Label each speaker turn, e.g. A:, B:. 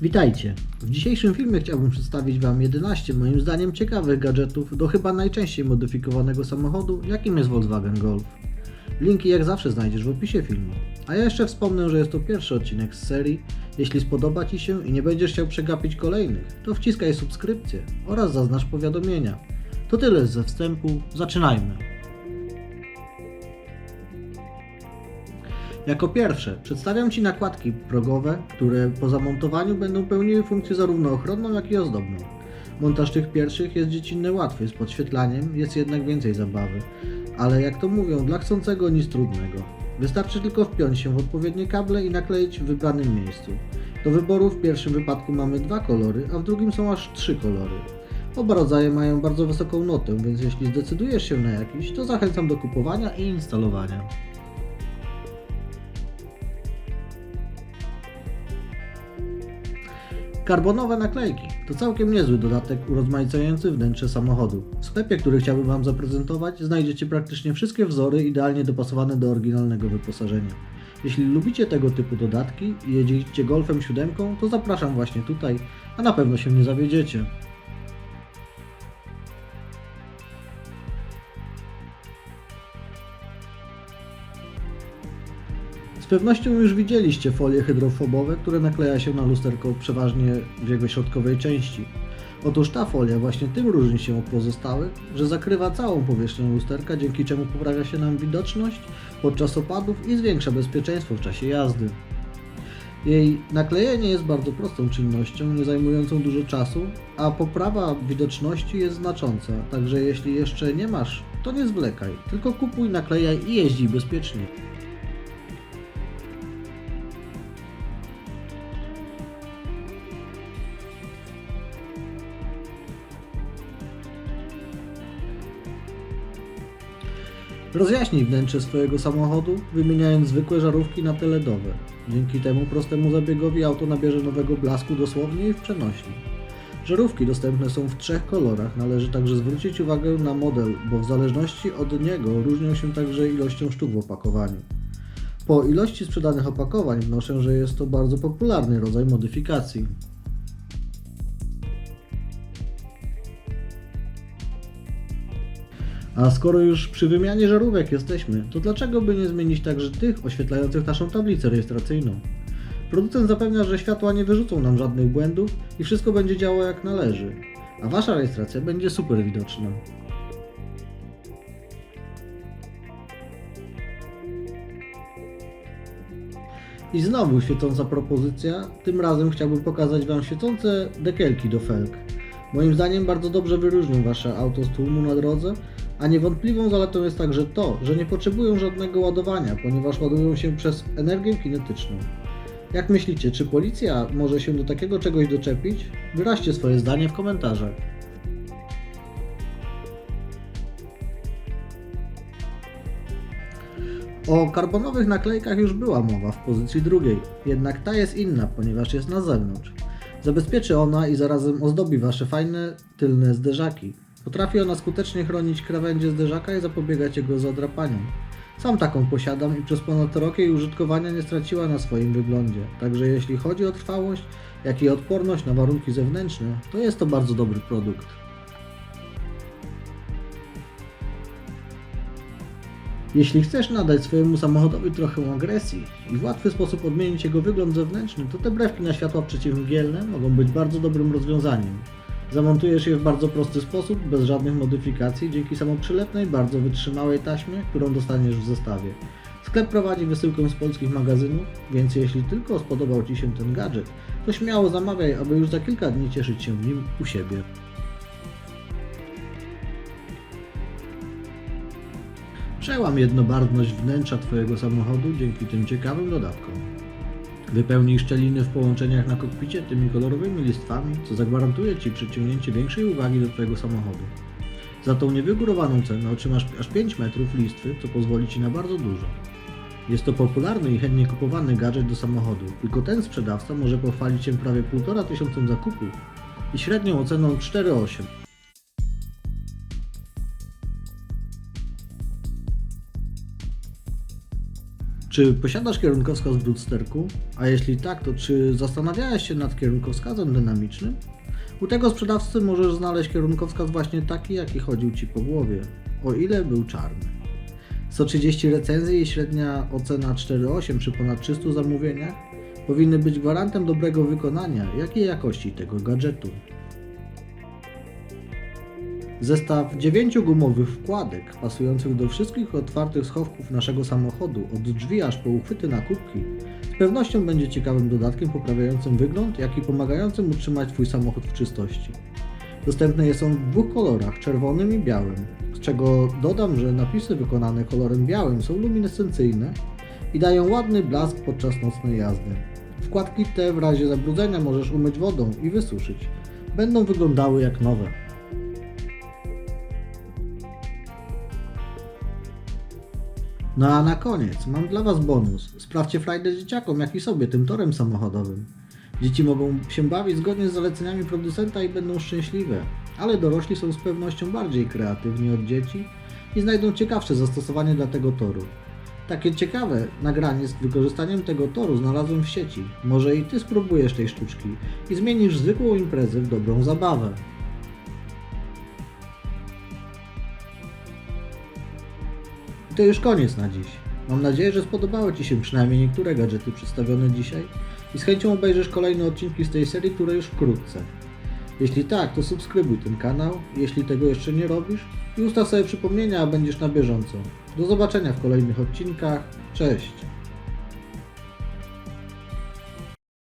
A: Witajcie. W dzisiejszym filmie chciałbym przedstawić Wam 11 moim zdaniem ciekawych gadżetów do chyba najczęściej modyfikowanego samochodu, jakim jest Volkswagen Golf. Linki jak zawsze znajdziesz w opisie filmu. A ja jeszcze wspomnę, że jest to pierwszy odcinek z serii. Jeśli spodoba Ci się i nie będziesz chciał przegapić kolejnych, to wciskaj subskrypcję oraz zaznacz powiadomienia. To tyle ze wstępu, zaczynajmy. Jako pierwsze przedstawiam Ci nakładki progowe, które po zamontowaniu będą pełniły funkcję zarówno ochronną, jak i ozdobną. Montaż tych pierwszych jest dziecinny łatwy, z podświetlaniem jest jednak więcej zabawy, ale jak to mówią, dla chcącego nic trudnego. Wystarczy tylko wpiąć się w odpowiednie kable i nakleić w wybranym miejscu. Do wyboru w pierwszym wypadku mamy dwa kolory, a w drugim są aż trzy kolory. Oba rodzaje mają bardzo wysoką notę, więc jeśli zdecydujesz się na jakiś, to zachęcam do kupowania i instalowania. Karbonowe naklejki to całkiem niezły dodatek urozmaicający wnętrze samochodu. W sklepie, który chciałbym Wam zaprezentować, znajdziecie praktycznie wszystkie wzory idealnie dopasowane do oryginalnego wyposażenia. Jeśli lubicie tego typu dodatki i jedziecie Golfem 7, to zapraszam właśnie tutaj, a na pewno się nie zawiedziecie. Pewnością już widzieliście folie hydrofobowe, które nakleja się na lusterko przeważnie w jego środkowej części. Otóż ta folia właśnie tym różni się od pozostałych, że zakrywa całą powierzchnię lusterka, dzięki czemu poprawia się nam widoczność podczas opadów i zwiększa bezpieczeństwo w czasie jazdy. Jej naklejenie jest bardzo prostą czynnością, nie zajmującą dużo czasu, a poprawa widoczności jest znacząca, także jeśli jeszcze nie masz, to nie zwlekaj, tylko kupuj, naklejaj i jeźdź bezpiecznie. Rozjaśnij wnętrze swojego samochodu, wymieniając zwykłe żarówki na te LEDowe. Dzięki temu prostemu zabiegowi auto nabierze nowego blasku dosłownie i w przenośni. Żarówki dostępne są w trzech kolorach. Należy także zwrócić uwagę na model, bo w zależności od niego różnią się także ilością sztuk w opakowaniu. Po ilości sprzedanych opakowań wnoszę, że jest to bardzo popularny rodzaj modyfikacji. A skoro już przy wymianie żarówek jesteśmy, to dlaczego by nie zmienić także tych oświetlających naszą tablicę rejestracyjną? Producent zapewnia, że światła nie wyrzucą nam żadnych błędów i wszystko będzie działało jak należy, a Wasza rejestracja będzie super widoczna. I znowu świecąca propozycja, tym razem chciałbym pokazać Wam świecące dekielki do felg. Moim zdaniem bardzo dobrze wyróżnią Wasze auto z tłumu na drodze, a niewątpliwą zaletą jest także to, że nie potrzebują żadnego ładowania, ponieważ ładują się przez energię kinetyczną. Jak myślicie, czy policja może się do takiego czegoś doczepić? Wyraźcie swoje zdanie w komentarzach. O karbonowych naklejkach już była mowa w pozycji drugiej, jednak ta jest inna, ponieważ jest na zewnątrz. Zabezpieczy ona i zarazem ozdobi Wasze fajne tylne zderzaki. Potrafi ona skutecznie chronić krawędzie zderzaka i zapobiegać jego zadrapaniom. Sam taką posiadam i przez ponad rok jej użytkowania nie straciła na swoim wyglądzie. Także jeśli chodzi o trwałość, jak i odporność na warunki zewnętrzne, to jest to bardzo dobry produkt. Jeśli chcesz nadać swojemu samochodowi trochę agresji i w łatwy sposób odmienić jego wygląd zewnętrzny, to te brewki na światła przeciwmgielne mogą być bardzo dobrym rozwiązaniem. Zamontujesz je w bardzo prosty sposób, bez żadnych modyfikacji, dzięki samoprzylepnej, bardzo wytrzymałej taśmie, którą dostaniesz w zestawie. Sklep prowadzi wysyłkę z polskich magazynów, więc jeśli tylko spodobał Ci się ten gadżet, to śmiało zamawiaj, aby już za kilka dni cieszyć się nim u siebie. Przełam jednobarwność wnętrza Twojego samochodu dzięki tym ciekawym dodatkom. Wypełnij szczeliny w połączeniach na kokpicie tymi kolorowymi listwami, co zagwarantuje Ci przyciągnięcie większej uwagi do Twojego samochodu. Za tą niewygórowaną cenę otrzymasz aż 5 metrów listwy, co pozwoli Ci na bardzo dużo. Jest to popularny i chętnie kupowany gadżet do samochodu, tylko ten sprzedawca może pochwalić się prawie 1,5 tysiącem zakupów i średnią oceną 4,8. Czy posiadasz kierunkowskaz w lusterku? A jeśli tak, to czy zastanawiałeś się nad kierunkowskazem dynamicznym? U tego sprzedawcy możesz znaleźć kierunkowskaz właśnie taki, jaki chodził Ci po głowie, o ile był czarny. 130 recenzji i średnia ocena 4,8 przy ponad 300 zamówieniach powinny być gwarantem dobrego wykonania, jak i jakości tego gadżetu. Zestaw 9 gumowych wkładek pasujących do wszystkich otwartych schowków naszego samochodu, od drzwi aż po uchwyty na kubki, z pewnością będzie ciekawym dodatkiem poprawiającym wygląd, jak i pomagającym utrzymać Twój samochód w czystości. Dostępne są w dwóch kolorach, czerwonym i białym, z czego dodam, że napisy wykonane kolorem białym są luminescencyjne i dają ładny blask podczas nocnej jazdy. Wkładki te w razie zabrudzenia możesz umyć wodą i wysuszyć. Będą wyglądały jak nowe. No a na koniec mam dla Was bonus. Sprawdźcie frajdę dzieciakom, jak i sobie tym torem samochodowym. Dzieci mogą się bawić zgodnie z zaleceniami producenta i będą szczęśliwe, ale dorośli są z pewnością bardziej kreatywni od dzieci i znajdą ciekawsze zastosowanie dla tego toru. Takie ciekawe nagranie z wykorzystaniem tego toru znalazłem w sieci. Może i Ty spróbujesz tej sztuczki i zmienisz zwykłą imprezę w dobrą zabawę. To już koniec na dziś. Mam nadzieję, że spodobały Ci się przynajmniej niektóre gadżety przedstawione dzisiaj i z chęcią obejrzysz kolejne odcinki z tej serii, które już wkrótce. Jeśli tak, to subskrybuj ten kanał, jeśli tego jeszcze nie robisz i ustaw sobie przypomnienia, a będziesz na bieżąco. Do zobaczenia w kolejnych odcinkach. Cześć!